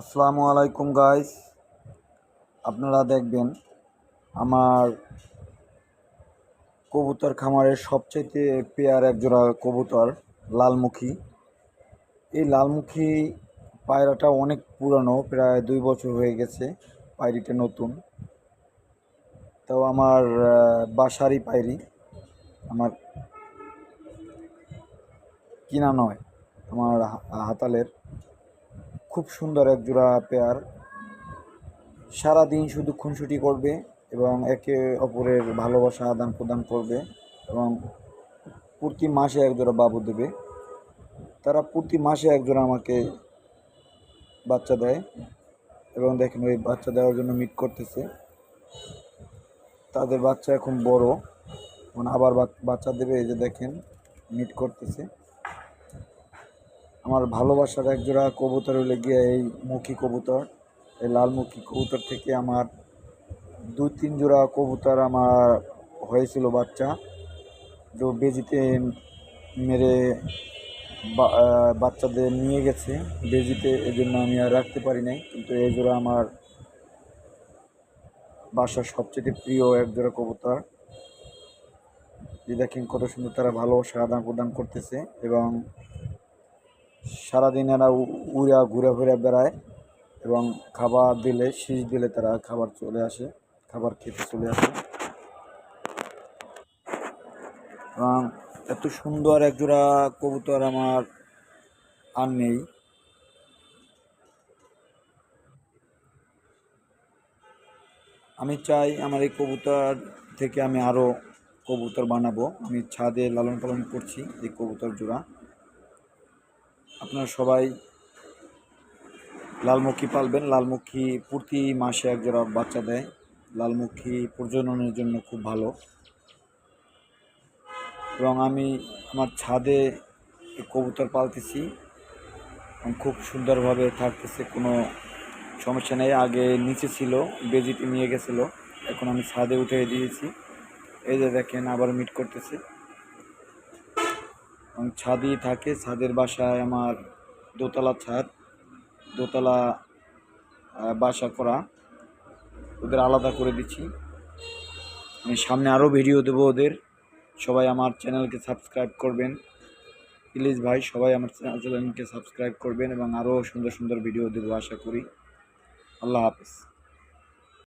আসসালামু আলাইকুম গাইস আপনারা দেখবেন আমার কবুতর খামারের সবচাইতে পেয়ার একজোড়া কবুতর লালমুখী। এই লালমুখী পায়রাটা অনেক পুরানো, প্রায় দুই বছর হয়ে গেছে পায়রিটা নতুন। তাও আমার বাসারই পায়রি। আমার কিনা নয়, আমার হাতালের। খুব সুন্দর এক জোড়া পেয়ার সারাদিন শুধু খুনসুটি করবে এবং একে অপরের ভালোবাসা আদান প্রদান করবে এবং প্রতি মাসে এক জোড়া বাবু দেবে। তারা প্রতি মাসে এক জোড়া আমাকে বাচ্চা দেয় এবং দেখেন ওই বাচ্চা দেওয়ার জন্য মিট করতেছে। তাদের বাচ্চা এখন বড়। এখন আবার বাচ্চা দেবে, এই যে দেখেন মিট করতেছে। আমার ভালোবাসার এক জোড়া কবুতর হলে গিয়ে এই মুখী কবুতর, এই লালমুখী কবুতর থেকে আমার দুই তিন জোড়া কবুতর আমার হয়েছিল বাচ্চা। তো বেজিতে মেরে বাচ্চাদের নিয়ে গেছে। বেজিতে এই জন্য আমি আর রাখতে পারি নাই, কিন্তু এই জোড়া আমার বাসার সবচেয়ে প্রিয় এক জোড়া কবুতর। যে দেখেন কত সুন্দর তারা ভালোবাসা আদান প্রদান করতেছে এবং সারাদিন এরা উড়া ঘুরে ঘুরে বেড়ায় এবং খাবার দিলে, শীষ দিলে তারা খাবার চলে আসে, খাবার খেতে চলে আসে। এবং এত সুন্দর একজোড়া কবুতর আমার আর নেই। আমি চাই আমার এই কবুতর থেকে আমি আরও কবুতর বানাবো। আমি ছাদে লালন পালন করছি এই কবুতর জোড়া। আপনারা সবাই লালমুখী পালবেন। লালমুখী প্রতি মাসে এক জোড়া বাচ্চা দেয়। লালমুখী প্রজননের জন্য খুব ভালো। এবং আমি আমার ছাদে কবুতর পালতেছি। খুব সুন্দরভাবে থাকতেছে, কোনো সমস্যা নেই। আগে নিচে ছিল, বেজিটি নিয়ে গেছিল। এখন আমি ছাদে উঠে দিয়েছি। এই যে দেখেন, আবার মিট করতেছে। ছাদই থাকে, ছাদের বাসায় আমার দোতলা ছাদ, দোতলা বাসা করা। ওদের আলাদা করে দিচ্ছি। আমি সামনে আরও ভিডিও দেবো ওদের। সবাই আমার চ্যানেলকে সাবস্ক্রাইব করবেন। প্লিজ ভাই, সবাই আমার চ্যানেলকে সাবস্ক্রাইব করবেন এবং আরও সুন্দর সুন্দর ভিডিও দেবো, আশা করি। আল্লাহ হাফিজ।